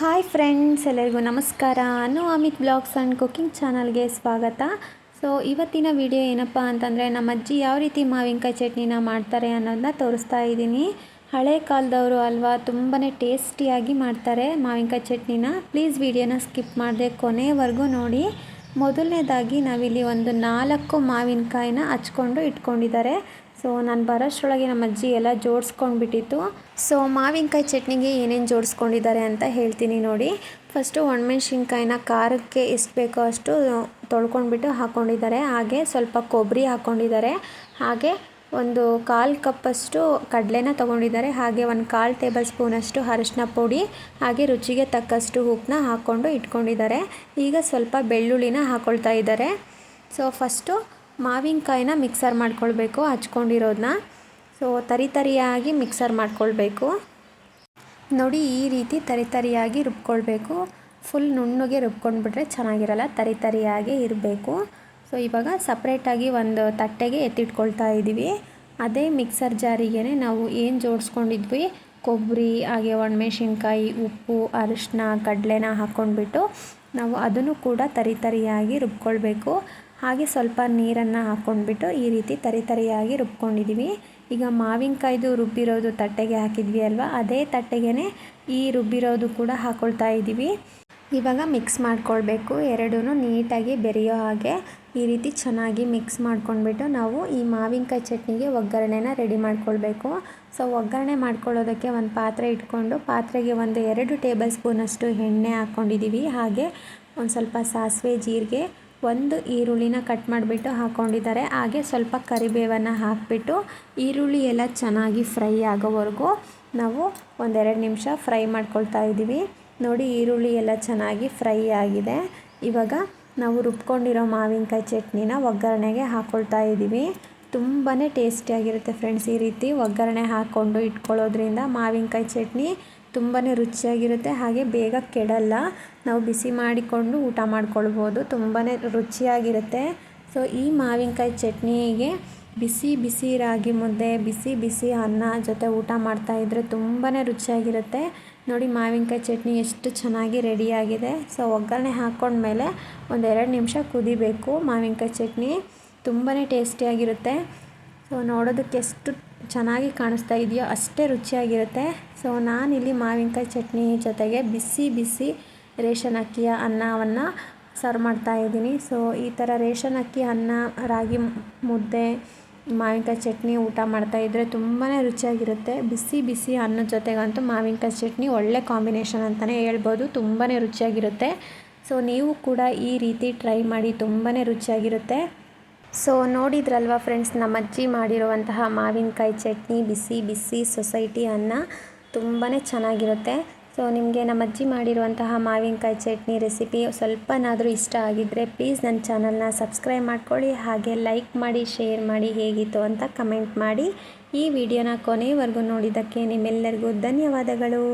Hi friends, ಎಲ್ಲರಿಗೂ ನಮಸ್ಕಾರ. ನಾನು ಅಮಿತ್ ಬ್ಲಾಗ್ಸ್ ಆ್ಯಂಡ್ ಕುಕಿಂಗ್ ಚಾನಲ್ಗೆ ಸ್ವಾಗತ. ಸೊ ಇವತ್ತಿನ ವಿಡಿಯೋ ಏನಪ್ಪ ಅಂತಂದರೆ ನಮ್ಮ ಅಜ್ಜಿ ಯಾವ ರೀತಿ ಮಾವಿನಕಾಯಿ ಚಟ್ನಿನ ಮಾಡ್ತಾರೆ ಅನ್ನೋದನ್ನ ತೋರಿಸ್ತಾ ಇದ್ದೀನಿ. ಹಳೆ ಕಾಲದವರು ಅಲ್ವಾ ತುಂಬಾ ಟೇಸ್ಟಿಯಾಗಿ ಮಾಡ್ತಾರೆ ಮಾವಿನಕಾಯಿ ಚಟ್ನಿನ. ಪ್ಲೀಸ್ ವಿಡಿಯೋನ ಸ್ಕಿಪ್ ಮಾಡದೆ ಕೊನೆವರೆಗೂ ನೋಡಿ. ಮೊದಲನೇದಾಗಿ ನಾವಿಲ್ಲಿ ಒಂದು ನಾಲ್ಕು ಮಾವಿನಕಾಯಿನ ಹಚ್ಕೊಂಡು ಇಟ್ಕೊಂಡಿದ್ದಾರೆ. ಸೊ ನಾನು ಬರೋಷ್ಟರೊಳಗೆ ನಮ್ಮ ಅಜ್ಜಿ ಎಲ್ಲ ಜೋಡಿಸ್ಕೊಂಡ್ಬಿಟ್ಟಿತ್ತು. ಸೊ ಮಾವಿನಕಾಯಿ ಚಟ್ನಿಗೆ ಏನೇನು ಜೋಡಿಸ್ಕೊಂಡಿದ್ದಾರೆ ಅಂತ ಹೇಳ್ತೀನಿ ನೋಡಿ. ಫಸ್ಟು ಒಣಮೆಣ್ಸಿನ್ಕಾಯಿನ ಖಾರಕ್ಕೆ ಎಷ್ಟು ಬೇಕೋ ಅಷ್ಟು ತೊಳ್ಕೊಂಡ್ಬಿಟ್ಟು ಹಾಕ್ಕೊಂಡಿದ್ದಾರೆ ಹಾಗೆ ಸ್ವಲ್ಪ ಕೊಬ್ಬರಿ ಹಾಕ್ಕೊಂಡಿದ್ದಾರೆ ಹಾಗೆ ಒಂದು ಕಾಲು ಕಪ್ಪಷ್ಟು ಕಡಲೆನ ತೊಗೊಂಡಿದ್ದಾರೆ. ಹಾಗೆ ಒಂದು ಕಾಲು ಟೇಬಲ್ ಸ್ಪೂನಷ್ಟು ಅರಿಶಿನ ಪುಡಿ, ಹಾಗೆ ರುಚಿಗೆ ತಕ್ಕಷ್ಟು ಉಪ್ಪನ್ನ ಹಾಕ್ಕೊಂಡು ಇಟ್ಕೊಂಡಿದ್ದಾರೆ. ಈಗ ಸ್ವಲ್ಪ ಬೆಳ್ಳುಳ್ಳಿನ ಹಾಕ್ಕೊಳ್ತಾ ಇದ್ದಾರೆ. ಸೊ ಫಸ್ಟು ಮಾವಿನಕಾಯಿನ ಮಿಕ್ಸರ್ ಮಾಡ್ಕೊಳ್ಬೇಕು ಹಚ್ಕೊಂಡಿರೋದನ್ನ ಸೊ ತರಿ ತರಿಯಾಗಿ ಮಿಕ್ಸರ್ ಮಾಡ್ಕೊಳ್ಬೇಕು. ನೋಡಿ, ಈ ರೀತಿ ತರಿ ತರಿಯಾಗಿ ರುಬ್ಕೊಳ್ಬೇಕು. ಫುಲ್ ನುಣ್ಣಗೆ ರುಬ್ಕೊಂಡ್ಬಿಟ್ರೆ ಚೆನ್ನಾಗಿರಲ್ಲ, ತರಿ ತರಿಯಾಗಿ ಇರಬೇಕು. ಸೊ ಇವಾಗ ಸಪ್ರೇಟಾಗಿ ಒಂದು ತಟ್ಟೆಗೆ ಎತ್ತಿಟ್ಕೊಳ್ತಾ ಇದ್ದೀವಿ. ಅದೇ ಮಿಕ್ಸರ್ ಜಾರಿಗೆ ನಾವು ಏನು ಜೋಡಿಸ್ಕೊಂಡಿದ್ವಿ? ಕೊಬ್ಬರಿ, ಹಾಗೆ ಒಣಮೆಣ್ಸಿನ್ಕಾಯಿ, ಉಪ್ಪು ಅರಿಶಿನ ಕಡಲೆನ ಹಾಕ್ಕೊಂಡ್ಬಿಟ್ಟು ನಾವು ಅದನ್ನು ಕೂಡ ತರಿ ತರಿಯಾಗಿ ರುಬ್ಕೊಳ್ಬೇಕು. ಹಾಗೆ ಸ್ವಲ್ಪ ನೀರನ್ನು ಹಾಕ್ಕೊಂಡ್ಬಿಟ್ಟು ಈ ರೀತಿ ತರಿ ತರಿಯಾಗಿ ರುಬ್ಕೊಂಡಿದ್ದೀವಿ ಈಗ ಮಾವಿನಕಾಯ್ದು ರುಬ್ಬಿರೋದು ತಟ್ಟೆಗೆ ಹಾಕಿದ್ವಿ ಅಲ್ವಾ? ಅದೇ ತಟ್ಟೆಗೆ ಈ ರುಬ್ಬಿರೋದು ಕೂಡ ಹಾಕ್ಕೊಳ್ತಾ ಇದ್ದೀವಿ. ಇವಾಗ ಮಿಕ್ಸ್ ಮಾಡ್ಕೊಳ್ಬೇಕು. ಎರಡೂ ನೀಟಾಗಿ ಬೆರೆಯೋ ಹಾಗೆ ಈ ರೀತಿ ಚೆನ್ನಾಗಿ ಮಿಕ್ಸ್ ಮಾಡ್ಕೊಂಡ್ಬಿಟ್ಟು ನಾವು ಈ ಮಾವಿನಕಾಯಿ ಚಟ್ನಿಗೆ ಒಗ್ಗರಣೆನ ರೆಡಿ ಮಾಡ್ಕೊಳ್ಬೇಕು. ಸೊ, ಒಗ್ಗರಣೆ ಮಾಡ್ಕೊಳ್ಳೋದಕ್ಕೆ ಒಂದು ಪಾತ್ರೆ ಇಟ್ಕೊಂಡು ಪಾತ್ರೆಗೆ ಒಂದು ಎರಡು ಟೇಬಲ್ ಸ್ಪೂನಷ್ಟು ಎಣ್ಣೆ ಹಾಕ್ಕೊಂಡಿದ್ದೀವಿ ಹಾಗೆ ಒಂದು ಸ್ವಲ್ಪ ಸಾಸಿವೆ, ಜೀರಿಗೆ ಒಂದು ಈರುಳ್ಳಿನ ಕಟ್ ಮಾಡಿಬಿಟ್ಟು ಹಾಕ್ಕೊಂಡಿದ್ದಾರೆ ಹಾಗೆ ಸ್ವಲ್ಪ ಕರಿಬೇವನ್ನು ಹಾಕಿಬಿಟ್ಟು ಈರುಳ್ಳಿ ಎಲ್ಲ ಚೆನ್ನಾಗಿ ಫ್ರೈ ಆಗೋವರೆಗೂ ನಾವು ಒಂದೆರಡು ನಿಮಿಷ ಫ್ರೈ ಮಾಡ್ಕೊಳ್ತಾ ಇದ್ದೀವಿ. ನೋಡಿ ಈರುಳ್ಳಿ ಎಲ್ಲ ಚೆನ್ನಾಗಿ ಫ್ರೈ ಆಗಿದೆ. ಇವಾಗ ನಾವು ರುಬ್ಕೊಂಡಿರೋ ಮಾವಿನಕಾಯಿ ಚಟ್ನಿನ ಒಗ್ಗರಣೆಗೆ ಹಾಕ್ಕೊಳ್ತಾ ಇದ್ದೀವಿ. ತುಂಬಾ ಟೇಸ್ಟಿಯಾಗಿರುತ್ತೆ ಫ್ರೆಂಡ್ಸ್ ಈ ರೀತಿ ಒಗ್ಗರಣೆ ಹಾಕ್ಕೊಂಡು ಇಟ್ಕೊಳ್ಳೋದ್ರಿಂದ ಮಾವಿನಕಾಯಿ ಚಟ್ನಿ ತುಂಬಾ ರುಚಿಯಾಗಿರುತ್ತೆ. ಹಾಗೆ ಬೇಗ ಕೆಡಲ್ಲ. ನಾವು ಬಿಸಿ ಮಾಡಿಕೊಂಡು ಊಟ ಮಾಡ್ಕೊಳ್ಬೋದು. ತುಂಬಾ ರುಚಿಯಾಗಿರುತ್ತೆ. ಸೊ ಈ ಮಾವಿನಕಾಯಿ ಚಟ್ನಿಗೆ ಬಿಸಿ ಬಿಸಿ ರಾಗಿ ಮುದ್ದೆ, ಬಿಸಿ ಬಿಸಿ ಅನ್ನ ಜೊತೆ ಊಟ ಮಾಡ್ತಾಯಿದ್ರೆ ತುಂಬಾ ರುಚಿಯಾಗಿರುತ್ತೆ. ನೋಡಿ, ಮಾವಿನಕಾಯಿ ಚಟ್ನಿ ಎಷ್ಟು ಚೆನ್ನಾಗಿ ರೆಡಿಯಾಗಿದೆ ಸೊ ಒಗ್ಗರಣೆ ಹಾಕ್ಕೊಂಡ್ಮೇಲೆ ಒಂದು ಎರಡು ನಿಮಿಷ ಕುದಿಬೇಕು ಮಾವಿನಕಾಯಿ ಚಟ್ನಿ. ತುಂಬಾ ಟೇಸ್ಟಿಯಾಗಿರುತ್ತೆ. ಸೊ ನೋಡೋದಕ್ಕೆ ಎಷ್ಟು ಚೆನ್ನಾಗಿ ಕಾಣಿಸ್ತಾ ಇದೆಯೋ ಅಷ್ಟೇ ರುಚಿಯಾಗಿರುತ್ತೆ. ಸೊ ನಾನಿಲ್ಲಿ ಮಾವಿನಕಾಯಿ ಚಟ್ನಿ ಜೊತೆಗೆ ಬಿಸಿ ಬಿಸಿ ರೇಷನ್ ಅಕ್ಕಿಯ ಅನ್ನವನ್ನು ಸರ್ವ್ ಮಾಡ್ತಾ ಇದ್ದೀನಿ. ಸೊ ಈ ಥರ ರೇಷನ್ ಅಕ್ಕಿ, ಅನ್ನ, ರಾಗಿ, ಮುದ್ದೆ, ಮಾವಿನಕಾಯಿ ಚಟ್ನಿ ಊಟ ಮಾಡ್ತಾಯಿದ್ರೆ ತುಂಬಾ ರುಚಿಯಾಗಿರುತ್ತೆ. ಬಿಸಿ ಬಿಸಿ ಅನ್ನದ ಜೊತೆಗಂತೂ ಮಾವಿನಕಾಯಿ ಚಟ್ನಿ ಒಳ್ಳೆ ಕಾಂಬಿನೇಷನ್ ಅಂತಲೇ ಹೇಳ್ಬೋದು. ತುಂಬಾ ರುಚಿಯಾಗಿರುತ್ತೆ. ಸೊ ನೀವು ಕೂಡ ಈ ರೀತಿ ಟ್ರೈ ಮಾಡಿ ತುಂಬಾ ರುಚಿಯಾಗಿರುತ್ತೆ. ಸೊ ನೋಡಿದ್ರಲ್ವ ಫ್ರೆಂಡ್ಸ್ ನಮ್ಮ ಅಜ್ಜಿ ಮಾಡಿರುವಂತಹ ಮಾವಿನಕಾಯಿ ಚಟ್ನಿ, ಬಿಸಿ ಬಿಸಿ ಸೊಸೈಟಿ ಅನ್ನ ತುಂಬಾ ಚೆನ್ನಾಗಿರುತ್ತೆ. ಸೊ ನಿಮಗೆ ನಮ್ಮ ಅಜ್ಜಿ ಮಾಡಿರುವಂತಹ ಮಾವಿನಕಾಯಿ ಚಟ್ನಿ ರೆಸಿಪಿ ಸ್ವಲ್ಪನಾದರೂ ಇಷ್ಟ ಆಗಿದ್ದರೆ ಪ್ಲೀಸ್ ನನ್ನ ಚಾನಲ್ನ ಸಬ್ಸ್ಕ್ರೈಬ್ ಮಾಡ್ಕೊಳ್ಳಿ, ಹಾಗೆ ಲೈಕ್ ಮಾಡಿ, ಶೇರ್ ಮಾಡಿ ಹೇಗಿತ್ತು ಅಂತ ಕಮೆಂಟ್ ಮಾಡಿ. ಈ ವಿಡಿಯೋನ ಕೊನೆವರೆಗೂ ನೋಡಿದ್ದಕ್ಕೆ ನಿಮ್ಮೆಲ್ಲರಿಗೂ ಧನ್ಯವಾದಗಳು.